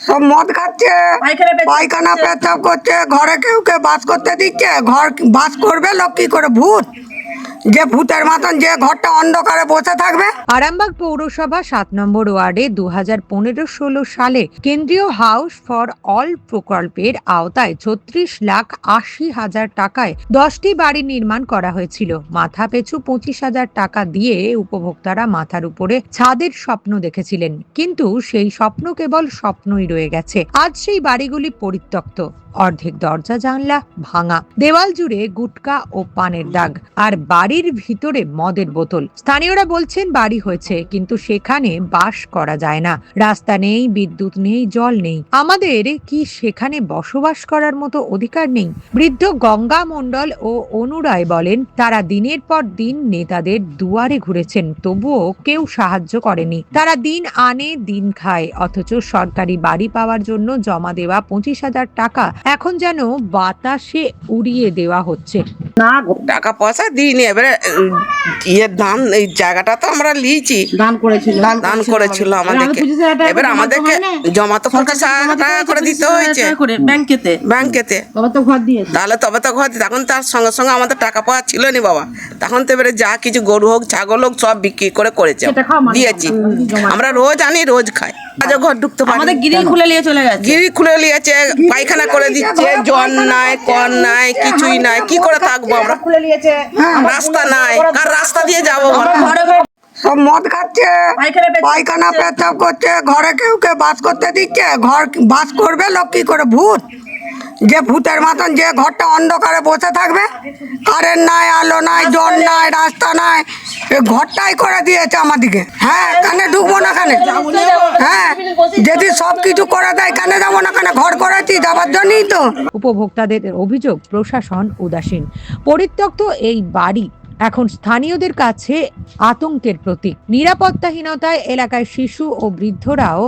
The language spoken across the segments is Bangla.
সব মদ খাচ্ছে পায়খানা পেচ্ছাপ করছে ঘরে কেউ কে বাস করতে দিচ্ছে ঘর বাস করবে লোক কি করে? ভূত। যে ভূতের মতন যে ঘরটা অন্ধকারে বসে থাকবে। আরামবাগ পৌরসভা সাত নম্বর ওয়ার্ডে দু হাজার পনেরো ষোলো সালে কেন্দ্রীয় হাউস ফর অল প্রকল্পের আওতায় ছত্রিশ লাখ আশি হাজার টাকায় দশটি বাড়ি নির্মাণ করা হয়েছিল। মাথা পিছু পঁচিশ হাজার টাকা দিয়ে উপভোক্তারা মাথার উপরে ছাদের স্বপ্ন দেখেছিলেন। কিন্তু সেই স্বপ্ন কেবল স্বপ্নই রয়ে গেছে। আজ সেই বাড়িগুলি পরিত্যক্ত। অর্ধেক দরজা, জানলা ভাঙা। দেওয়াল জুড়ে গুটকা ও পানের দাগ। আর বাড়ির ভিতরে মদের বোতল। স্থানীয়রা বলছেন, বাড়ি হয়েছে, কিন্তু সেখানে বাস করা যায় না। রাস্তা নেই, বিদ্যুৎ নেই, জল নেই। আমাদের কি সেখানে বসবাস করার মতো অধিকার নেই? বৃদ্ধ গঙ্গা মণ্ডল ও অনুরায় বলেন, তারা দিনের পর দিন নেতাদের দুয়ারে ঘুরেছেন। তবুও কেউ সাহায্য করেনি। তারা দিন আনে, দিন খায়। অথচ সরকারি বাড়ি পাওয়ার জন্য জমা দেওয়া পঁচিশ হাজার টাকা এখন যেন বাতাসে উড়িয়ে দেওয়া হচ্ছে। না টাকা পয়সা দিইনি এবারে ইয়ে দান এই জায়গাটা তো আমরা লিয়েছি। দান করেছিল। দান করেছিল আমাদেরকে। এবার আমাদেরকে জমা তো পঞ্চাশ টাকা করে দিতে হয়েছে। করে ব্যাংকেতে। ব্যাংকেতে। তাহলে তবে তো ঘর তখন তার সঙ্গে সঙ্গে আমাদের টাকা পাওয়া ছিল নি বাবা। তখন তো এবারে যা কিছু গরু হোক ছাগল হোক সব বিক্রি করে করেছে। দিয়েছি। আমরা রোজ আনি রোজ খাই। ঘর ঢুকতে পারি আমাদের গিরিল খুলে নিয়ে চলে গেছে। গিরি খুলে নিয়েছে পায়খানা করে দিচ্ছে জল নাই কল নাই কিছুই নাই। কি করে থাকব আমরা? খুলে নিয়েছে। রাস্তা নাই। কার রাস্তা দিয়ে যাব সব মদ খাচ্ছে পায়খানা। পেচ্ছাপ করছে ঘরে কেউ কে বাস করতে দিচ্ছে ঘর বাস করবে লোক কি করে? ভূত। যে ভূতের মতন যে ঘরটা অন্ধকারে বসে থাকবে, কারেন্ট নাই, আলো নাই, জল নাই, রাস্তা নাই ঘরটাই করে দিয়েছে আমাদিকে হ্যাঁ কানে ঢুকবো না কানে? হ্যাঁ যদি সব কিছু করে দেয়, কানে যাব না কানে? ঘর করেছি, যাবার জন্যই তো। উপভোক্তাদের অভিযোগ, প্রশাসন উদাসীন। পরিত্যক্ত এই বাড়ি এখন স্থানীয়দের কাছে আতঙ্কের প্রতীক। নিরাপত্তাহীনতায় এলাকায় শিশু ও বৃদ্ধরাও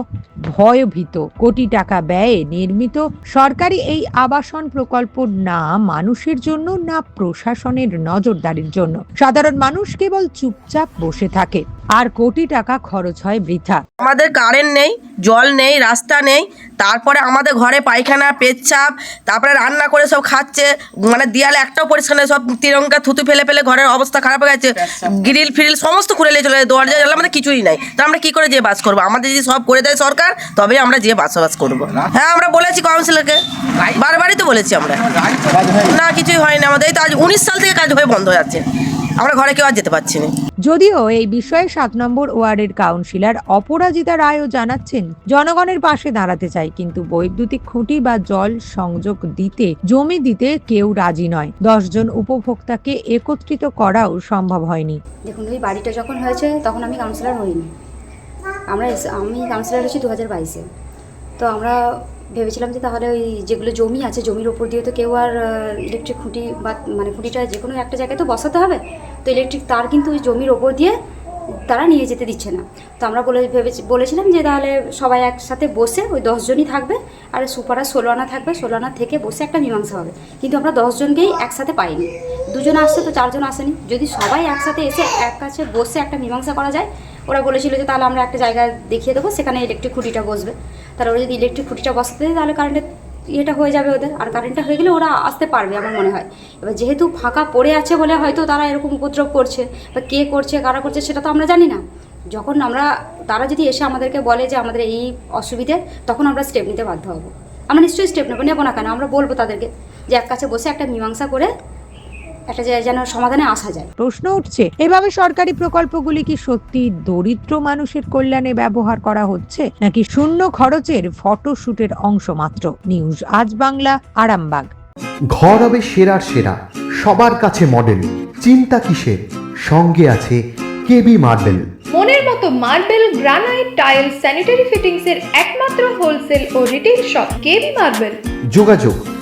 ভয়ভীত কোটি টাকা ব্যয়ে নির্মিত সরকারি এই আবাসন প্রকল্প না মানুষের জন্য না প্রশাসনের নজরদারির জন্য। সাধারণ মানুষ কেবল চুপচাপ বসে থাকে। আর কোটি টাকা খরচ হয় বৃথা। আমাদের কারেন্ট নেই জল নেই রাস্তা নেই তারপরে আমাদের ঘরে পায়খানা পেচ্ছাপ তারপরে রান্না করে সব খাচ্ছে মানে দেয়ালে একটাও পরিষ্কার নেই সব তিরঙ্গা থুতু ফেলে ফেলে ঘরের অবস্থা খারাপ হয়ে গেছে গ্রিল ফিরিল সমস্ত খুলে নিয়ে চলে যায় দরজা জানলা আমাদের কিছুই নাই। তো আমরা কি করে যেয়ে বাস করব? আমাদের যদি সব করে দেয় সরকার তবেই আমরা যেয়ে বাসবাস করব। হ্যাঁ আমরা বলেছি কাউন্সিলরকে বারবারই তো বলেছি আমরা। না কিছুই হয়নি আমাদের। এই তো আজ উনিশ সাল থেকে কাজ হয়ে বন্ধ হয়ে যাচ্ছে। আমরা ঘরে কেউ আর যেতে পারছি না। যদিও এই বিষয়ে সাত নম্বর ওয়ার্ডের কাউন্সিলর অপরাজিতা রায়ও জানাচ্ছেন জনগণের পাশে দাঁড়াতে চাই কিন্তু বৈদ্যুতিক খুঁটি বা জল সংযোগ দিতে জমি দিতে কেউ রাজি নয়। দশজন উপভোক্তাকে একত্রিত করাও সম্ভব হয়নি। দেখুন ওই বাড়িটা যখন হয়েছে তখন আমি কাউন্সিলর হইনি। আমরা আমি কাউন্সিলর হয়েছি দু হাজার বাইশে। তো আমরা ভেবেছিলাম যে তাহলে ওই যেগুলো জমি আছে, জমির ওপর দিয়ে তো কেউ আর ইলেকট্রিক খুঁটি বা মানে খুঁটিটা যে কোনো একটা জায়গায় তো বসাতে হবে। তো ইলেকট্রিক তার কিন্তু ওই জমির ওপর দিয়ে তারা নিয়ে যেতে দিচ্ছে না। তো আমরা বলে, ভেবেছি, বলেছিলাম যে তাহলে সবাই একসাথে বসে ওই দশজনই থাকবে আর সুপারা ষোলো আনা থাকবে। ষোলো আনা থেকে বসে একটা মীমাংসা হবে। কিন্তু আমরা দশজনকেই একসাথে পাইনি। দুজন আসছে তো চারজন আসেনি। যদি সবাই একসাথে এসে এক কাছে বসে একটা মীমাংসা করা যায়, ওরা বলেছিল যে তাহলে আমরা একটা জায়গা দেখিয়ে দেবো, সেখানে ইলেকট্রিক খুঁটিটা বসবে। তাহলে ওরা যদি ইলেকট্রিক খুঁটিটা বসাতে দেয়, তাহলে কারেন্টের ইয়েটা হয়ে যাবে ওদের। আর কারেন্টটা হয়ে গেলে ওরা আসতে পারবে আমার মনে হয়। এবার যেহেতু ফাঁকা পড়ে আছে বলে হয়তো তারা এরকম উপদ্রব করছে, বা কে করছে, কারা করছে সেটা তো আমরা জানি না। যখন আমরা, তারা যদি এসে আমাদেরকে বলে যে আমাদের এই অসুবিধে, তখন আমরা স্টেপ নিতে বাধ্য হব। আমরা নিশ্চয়ই স্টেপ নেব নেব না কেন? আমরা বলব তাদেরকে যে এক কাছে বসে একটা মীমাংসা করে একটা যেন সমাধানে আসা যায়। প্রশ্ন উঠছে এভাবে সরকারি প্রকল্পগুলি কি সত্যি দরিদ্র মানুষের কল্যাণে ব্যবহার করা হচ্ছে নাকি শূন্য খরচের ফটোশুটের অংশ মাত্র? নিউজ আজ বাংলা আরামবাগ। ঘর হবে সেরার সেরা সবার কাছে মডেল চিন্তা কিসের? সঙ্গে আছে কেবি মার্বেল মনের মতো marble granite tile sanitary fittings এর একমাত্র হোলসেল ও রিটেল শপ কেবি মার্বেল যোগাযোগ